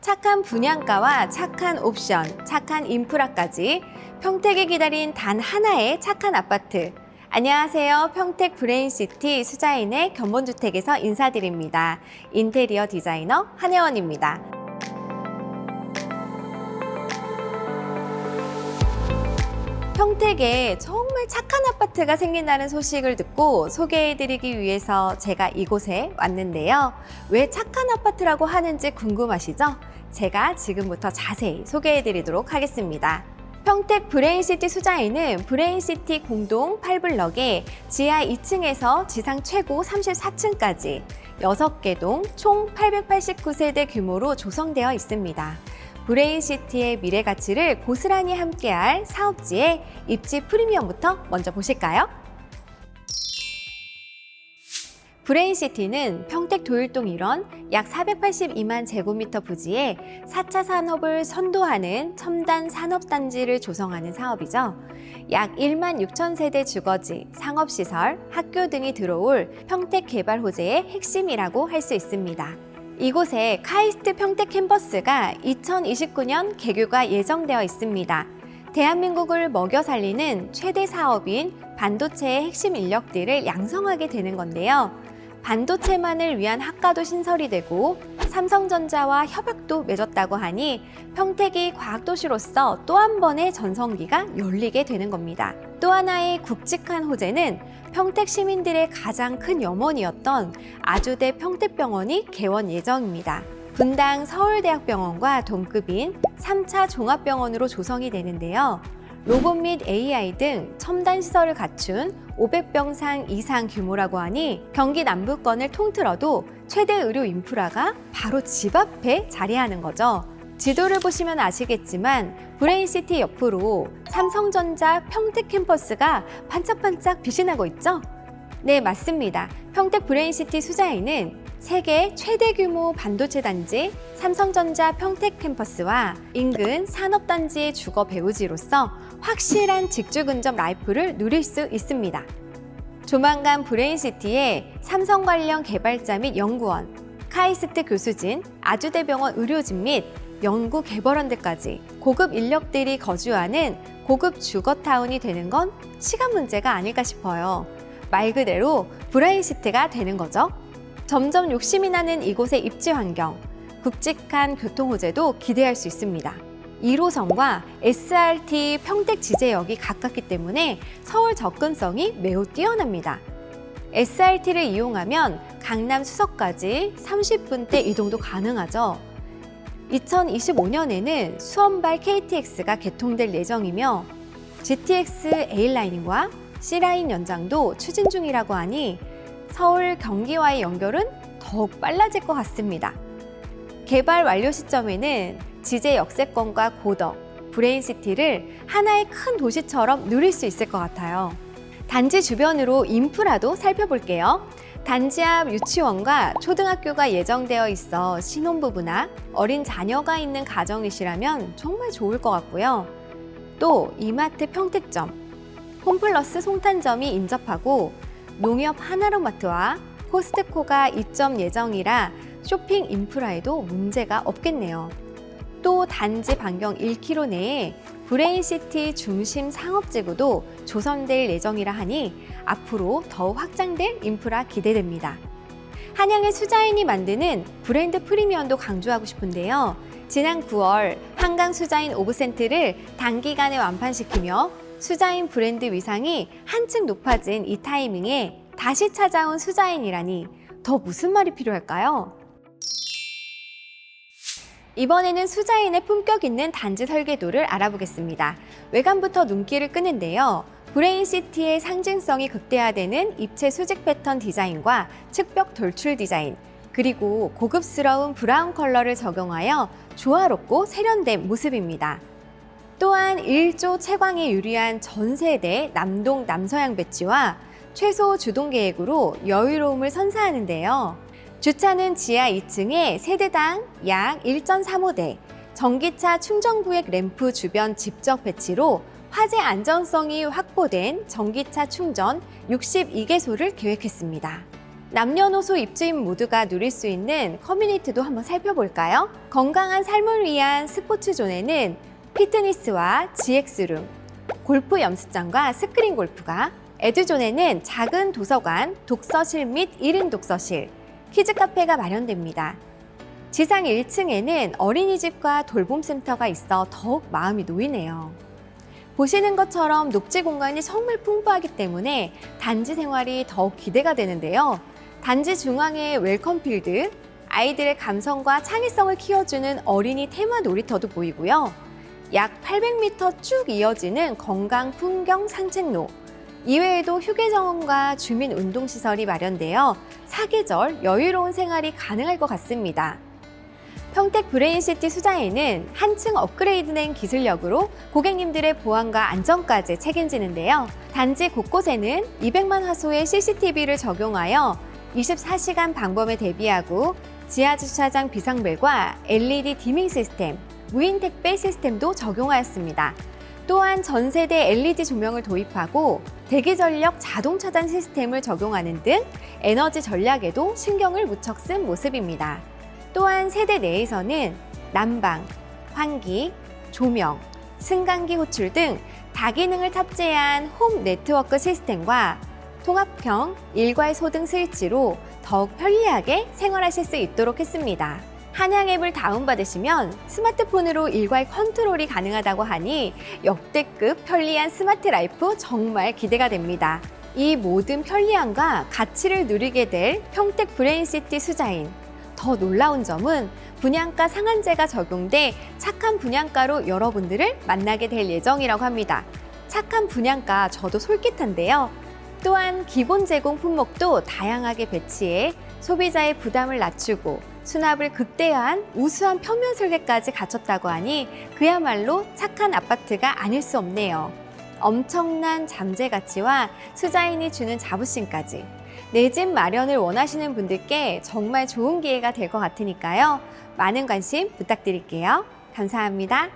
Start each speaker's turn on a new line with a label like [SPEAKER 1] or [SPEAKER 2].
[SPEAKER 1] 착한 분양가와 착한 옵션, 착한 인프라까지 평택에 기다린 단 하나의 착한 아파트. 안녕하세요. 평택 브레인시티 수자인의 견본주택에서 인사드립니다. 인테리어 디자이너 한혜원입니다. 평택에 정말 착한 아파트가 생긴다는 소식을 듣고 소개해드리기 위해서 제가 이곳에 왔는데요. 왜 착한 아파트라고 하는지 궁금하시죠? 제가 지금부터 자세히 소개해드리도록 하겠습니다. 평택 브레인시티 수자에는 브레인시티 공동 8블럭에 지하 2층에서 지상 최고 34층까지 6개 동 총 889세대 규모로 조성되어 있습니다. 브레인시티의 미래 가치를 고스란히 함께할 사업지의 입지 프리미엄부터 먼저 보실까요? 브레인시티는 평택 도일동 일원 약 482만 제곱미터 부지에 4차 산업을 선도하는 첨단 산업단지를 조성하는 사업이죠. 약 1만 6천 세대 주거지, 상업시설, 학교 등이 들어올 평택 개발 호재의 핵심이라고 할 수 있습니다. 이곳에 카이스트 평택 캠퍼스가 2029년 개교가 예정되어 있습니다. 대한민국을 먹여 살리는 최대 사업인 반도체의 핵심 인력들을 양성하게 되는 건데요. 반도체만을 위한 학과도 신설이 되고 삼성전자와 협약도 맺었다고 하니 평택이 과학도시로서 또 한 번의 전성기가 열리게 되는 겁니다. 또 하나의 굵직한 호재는 평택 시민들의 가장 큰 염원이었던 아주대 평택병원이 개원 예정입니다. 분당 서울대학병원과 동급인 3차 종합병원으로 조성이 되는데요. 로봇 및 AI 등 첨단 시설을 갖춘 500병상 이상 규모라고 하니 경기 남부권을 통틀어도 최대 의료 인프라가 바로 집 앞에 자리하는 거죠. 지도를 보시면 아시겠지만 브레인시티 옆으로 삼성전자 평택 캠퍼스가 반짝반짝 빛이 나고 있죠? 네, 맞습니다. 평택 브레인시티 수자에는 세계 최대 규모 반도체 단지 삼성전자 평택 캠퍼스와 인근 산업단지의 주거 배우지로서 확실한 직주 근접 라이프를 누릴 수 있습니다. 조만간 브레인시티에 삼성 관련 개발자 및 연구원, 카이스트 교수진, 아주대병원 의료진 및 연구 개발원들까지 고급 인력들이 거주하는 고급 주거타운이 되는 건 시간 문제가 아닐까 싶어요. 말 그대로 브레인시티가 되는 거죠. 점점 욕심이 나는 이곳의 입지 환경, 굵직한 교통 호재도 기대할 수 있습니다. 1호선과 SRT 평택 지제역이 가깝기 때문에 서울 접근성이 매우 뛰어납니다. SRT를 이용하면 강남 수서까지 30분대 이동도 가능하죠. 2025년에는 수원발 KTX가 개통될 예정이며 GTX A라인과 C라인 연장도 추진 중이라고 하니 서울 경기와의 연결은 더욱 빨라질 것 같습니다. 개발 완료 시점에는 지제 역세권과 고덕, 브레인시티를 하나의 큰 도시처럼 누릴 수 있을 것 같아요. 단지 주변으로 인프라도 살펴볼게요. 단지 앞 유치원과 초등학교가 예정되어 있어 신혼부부나 어린 자녀가 있는 가정이시라면 정말 좋을 것 같고요. 또 이마트 평택점, 홈플러스 송탄점이 인접하고 농협 하나로마트와 코스트코가 입점 예정이라 쇼핑 인프라에도 문제가 없겠네요. 또 단지 반경 1km 내에 브레인시티 중심 상업지구도 조성될 예정이라 하니 앞으로 더욱 확장될 인프라 기대됩니다. 한양의 수자인이 만드는 브랜드 프리미엄도 강조하고 싶은데요. 지난 9월 한강 수자인 오브센트를 단기간에 완판시키며 수자인 브랜드 위상이 한층 높아진 이 타이밍에 다시 찾아온 수자인이라니 더 무슨 말이 필요할까요? 이번에는 수자인의 품격 있는 단지 설계도를 알아보겠습니다. 외관부터 눈길을 끄는데요. 브레인시티의 상징성이 극대화되는 입체 수직 패턴 디자인과 측벽 돌출 디자인, 그리고 고급스러운 브라운 컬러를 적용하여 조화롭고 세련된 모습입니다. 또한 1조 채광에 유리한 전세대 남동 남서양 배치와 최소 주동 계획으로 여유로움을 선사하는데요. 주차는 지하 2층에 세대당 약 1.35대, 전기차 충전 구획 램프 주변 직접 배치로 화재 안전성이 확보된 전기차 충전 62개소를 계획했습니다. 남녀노소 입주인 모두가 누릴 수 있는 커뮤니티도 한번 살펴볼까요? 건강한 삶을 위한 스포츠존에는 피트니스와 GX룸, 골프 연습장과 스크린 골프가, 에듀존에는 작은 도서관, 독서실 및 1인 독서실, 키즈 카페가 마련됩니다. 지상 1층에는 어린이집과 돌봄센터가 있어 더욱 마음이 놓이네요. 보시는 것처럼 녹지 공간이 정말 풍부하기 때문에 단지 생활이 더욱 기대가 되는데요. 단지 중앙에 웰컴필드, 아이들의 감성과 창의성을 키워주는 어린이 테마 놀이터도 보이고요. 약 800m 쭉 이어지는 건강 풍경 산책로, 이외에도 휴게 정원과 주민 운동 시설이 마련되어 사계절 여유로운 생활이 가능할 것 같습니다. 평택 브레인시티 수자에는 한층 업그레이드된 기술력으로 고객님들의 보안과 안전까지 책임지는데요. 단지 곳곳에는 200만 화소의 CCTV를 적용하여 24시간 방범에 대비하고 지하 주차장 비상벨과 LED 디밍 시스템, 무인 택배 시스템도 적용하였습니다. 또한 전 세대 LED 조명을 도입하고 대기 전력 자동 차단 시스템을 적용하는 등 에너지 전략에도 신경을 무척 쓴 모습입니다. 또한 세대 내에서는 난방, 환기, 조명, 승강기 호출 등 다기능을 탑재한 홈 네트워크 시스템과 통합형 일괄 소등 스위치로 더욱 편리하게 생활하실 수 있도록 했습니다. 한양 앱을 다운받으시면 스마트폰으로 일괄 컨트롤이 가능하다고 하니 역대급 편리한 스마트 라이프 정말 기대가 됩니다. 이 모든 편리함과 가치를 누리게 될 평택 브레인시티 수자인 더 놀라운 점은 분양가 상한제가 적용돼 착한 분양가로 여러분들을 만나게 될 예정이라고 합니다. 착한 분양가 저도 솔깃한데요. 또한 기본 제공 품목도 다양하게 배치해 소비자의 부담을 낮추고 수납을 극대화한 우수한 평면 설계까지 갖췄다고 하니 그야말로 착한 아파트가 아닐 수 없네요. 엄청난 잠재 가치와 수자인이 주는 자부심까지 내 집 마련을 원하시는 분들께 정말 좋은 기회가 될 것 같으니까요. 많은 관심 부탁드릴게요. 감사합니다.